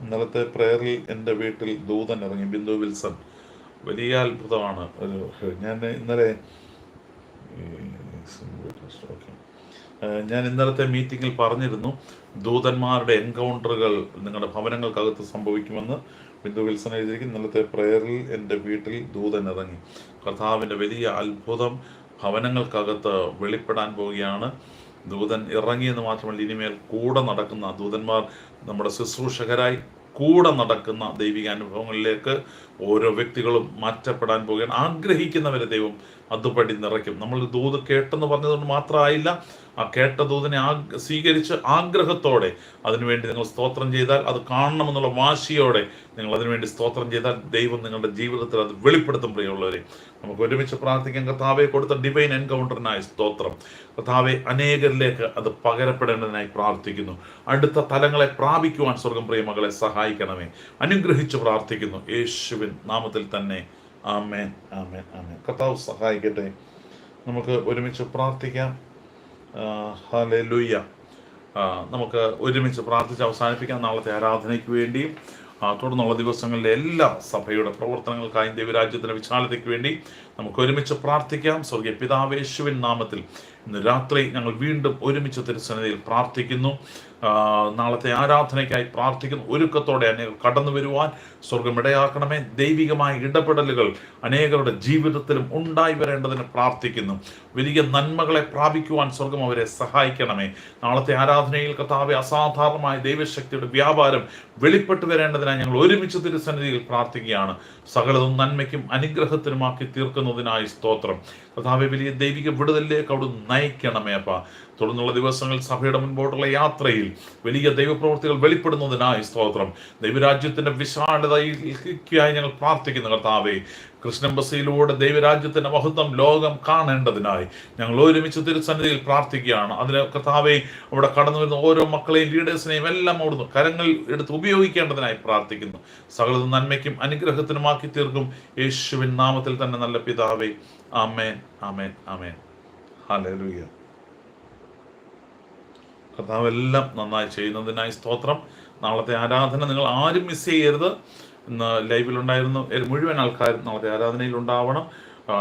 ഇന്നലത്തെ പ്രയറിൽ എന്റെ വീട്ടിൽ ദൂതൻ ഇറങ്ങി ബിന്ദു വിൽസൺ. വലിയ അത്ഭുതമാണ് ഒരു ഞാൻ ഇന്നലെ ഞാൻ ഇന്നലത്തെ മീറ്റിങ്ങിൽ പറഞ്ഞിരുന്നു ദൂതന്മാരുടെ എൻകൗണ്ടറുകൾ നിങ്ങളുടെ ഭവനങ്ങൾക്കകത്ത് സംഭവിക്കുമെന്ന്. ബിന്ദു വിൽസൺ എഴുതിയിരിക്കും ഇന്നലത്തെ പ്രയറിൽ എന്റെ വീട്ടിൽ ദൂതൻ ഇറങ്ങി. കർത്താവിന്റെ വലിയ അത്ഭുതം ഭവനങ്ങൾക്കകത്ത് വെളിപ്പെടാൻ പോവുകയാണ്. ദൂതൻ ഇറങ്ങിയെന്ന് മാത്രമല്ല ഇനിമേൽ കൂടെ നടക്കുന്ന ദൂതന്മാർ നമ്മുടെ ശുശ്രൂഷകരായി കൂടെ നടക്കുന്ന ദൈവിക അനുഭവങ്ങളിലേക്ക് ഓരോ വ്യക്തികളും മാറ്റപ്പെടാൻ പോകുകയാണ് ആഗ്രഹിക്കുന്നവരെ ദൈവം അതുപടി നിറയ്ക്കും. നമ്മൾ ദൂത് കേട്ടെന്ന് പറഞ്ഞതുകൊണ്ട് മാത്രമായില്ല ആ കേട്ട ദൂതിനെ ആ സ്വീകരിച്ച് ആഗ്രഹത്തോടെ അതിനുവേണ്ടി നിങ്ങൾ സ്തോത്രം ചെയ്താൽ അത് കാണണമെന്നുള്ള വാശിയോടെ നിങ്ങൾ അതിനുവേണ്ടി സ്തോത്രം ചെയ്താൽ ദൈവം നിങ്ങളുടെ ജീവിതത്തിൽ അത് വെളിപ്പെടുത്തും പ്രിയമുള്ളവരെ. നമുക്ക് ഒരുമിച്ച് പ്രാർത്ഥിക്കാം. കർത്താവെ കൊടുത്ത ഡിവൈൻ എൻകൗണ്ടറിനായി സ്തോത്രം. കർത്താവെ അനേകരിലേക്ക് അത് പകരപ്പെടേണ്ടതിനായി പ്രാർത്ഥിക്കുന്നു. അടുത്ത തലങ്ങളെ പ്രാപിക്കുവാൻ സ്വർഗം പ്രിയമകളെ സഹായിക്കണമേ. അനുഗ്രഹിച്ച് പ്രാർത്ഥിക്കുന്നു. യേശുവിൻ നാമത്തിൽ തന്നെ. ആമേൻ ആമേൻ ആമേൻ. കർത്താവ് സഹായിക്കട്ടെ. നമുക്ക് ഒരുമിച്ച് പ്രാർത്ഥിക്കാം. ഹാലേ ലുയ്യ നമുക്ക് ഒരുമിച്ച് പ്രാർത്ഥിച്ച് അവസാനിപ്പിക്കാം. നാളത്തെ ആരാധനയ്ക്ക് വേണ്ടിയും തുടർന്നുള്ള ദിവസങ്ങളിലെ എല്ലാ സഭയുടെ പ്രവർത്തനങ്ങൾക്കായും ദൈവരാജ്യത്തിന്റെ വിശാലതയ്ക്ക് വേണ്ടി നമുക്ക് ഒരുമിച്ച് പ്രാർത്ഥിക്കാം. സ്വർഗീയ പിതാവേശുവിൻ നാമത്തിൽ രാത്രി ഞങ്ങൾ വീണ്ടും ഒരുമിച്ച് തിരുസന്നിധിയിൽ പ്രാർത്ഥിക്കുന്നു. നാളത്തെ ആരാധനയ്ക്കായി പ്രാർത്ഥിക്കുന്നു. ഒരുക്കത്തോടെ അനേകം കടന്നു വരുവാൻ സ്വർഗം ഇടയാക്കണമേ ദൈവികമായ ഇടപെടലുകൾ അനേകരുടെ ജീവിതത്തിലും ഉണ്ടായി വരേണ്ടതിന് പ്രാർത്ഥിക്കുന്നു. വലിയ നന്മകളെ പ്രാപിക്കുവാൻ സ്വർഗം അവരെ സഹായിക്കണമേ. നാളത്തെ ആരാധനയിൽ കഥാവെ അസാധാരണമായ ദൈവശക്തിയുടെ വ്യാപാരം വെളിപ്പെട്ടു വരേണ്ടതിനായി ഞങ്ങൾ ഒരുമിച്ച് തിരുസന്നിധിയിൽ പ്രാർത്ഥിക്കുകയാണ്. സകലതും നന്മയ്ക്കും അനുഗ്രഹത്തിനുമാക്കി തീർക്കുന്നതിനായി സ്തോത്രം. കർത്താവെ വലിയ ദൈവിക വിടുതലിലേക്ക് അവിടെ നയിക്കണമേ അപ്പ തുടർന്നുള്ള ദിവസങ്ങൾ സഭയുടെ മുൻപോട്ടുള്ള യാത്രയിൽ വലിയ ദൈവപ്രവൃത്തികൾ വെളിപ്പെടുന്നതിനായി സ്തോത്രം. ദൈവരാജ്യത്തിന്റെ വിശാലതയ്ക്കായി ഞങ്ങൾ പ്രാർത്ഥിക്കുന്നു കർത്താവെ. കൃഷ്ണംബസിയിലൂടെ ദൈവരാജ്യത്തിന്റെ മഹത്വം ലോകം കാണേണ്ടതിനായി ഞങ്ങൾ ഒരുമിച്ച് തിരുസന്നിധിയിൽ പ്രാർത്ഥിക്കുകയാണ്. അതിന് കർത്താവെ അവിടെ കടന്നു വരുന്ന ഓരോ മക്കളെയും ലീഡേഴ്സിനെയും എല്ലാം അവിടുന്ന് കരങ്ങൾ എടുത്ത് ഉപയോഗിക്കേണ്ടതിനായി പ്രാർത്ഥിക്കുന്നു. സകലത നന്മയ്ക്കും അനുഗ്രഹത്തിനുമാക്കി തീർക്കും. യേശുവിൻ നാമത്തിൽ തന്നെ നല്ല പിതാവേ. Amen amen amen. ഹല്ലേലൂയ. കർത്താവ് എല്ലാം നന്നായി ചെയ്യുന്നതിനായി സ്തോത്രം. നാളത്തെ ആരാധന നിങ്ങൾ ആരും മിസ് ചെയ്യരുത്. ഇന്ന് ലൈവിലുണ്ടായിരുന്നു മുഴുവൻ ആൾക്കാരും നാളത്തെ ആരാധനയിൽ ഉണ്ടാവണം.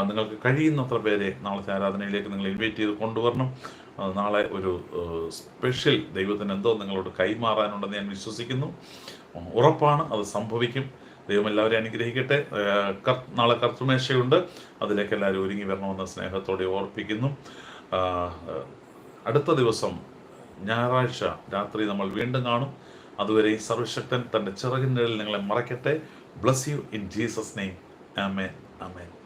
നിങ്ങൾക്ക് കഴിയുന്നത്ര പേരെ നാളത്തെ ആരാധനയിലേക്ക് നിങ്ങൾ ഇൻവൈറ്റ് ചെയ്ത് കൊണ്ടുവരണം. നാളെ ഒരു സ്പെഷ്യൽ ദൈവത്തിന് എന്തോ നിങ്ങളോട് കൈമാറാനുണ്ടെന്ന് ഞാൻ വിശ്വസിക്കുന്നു. ഉറപ്പാണ് അത് സംഭവിക്കും. ദൈവം എല്ലാവരെയും അനുഗ്രഹിക്കട്ടെ. നാളെ കർത്തമേശയുണ്ട്. അതിലേക്ക് എല്ലാവരും ഒരുങ്ങി വരണമെന്ന് സ്നേഹത്തോടെ ഓർപ്പിക്കുന്നു. അടുത്ത ദിവസം ഞായറാഴ്ച രാത്രി നമ്മൾ വീണ്ടും കാണും. അതുവരെ സർവശക്തൻ തന്റെ ചിറകിന്റെ നിങ്ങളെ മറക്കട്ടെ bless you in Jesus name amen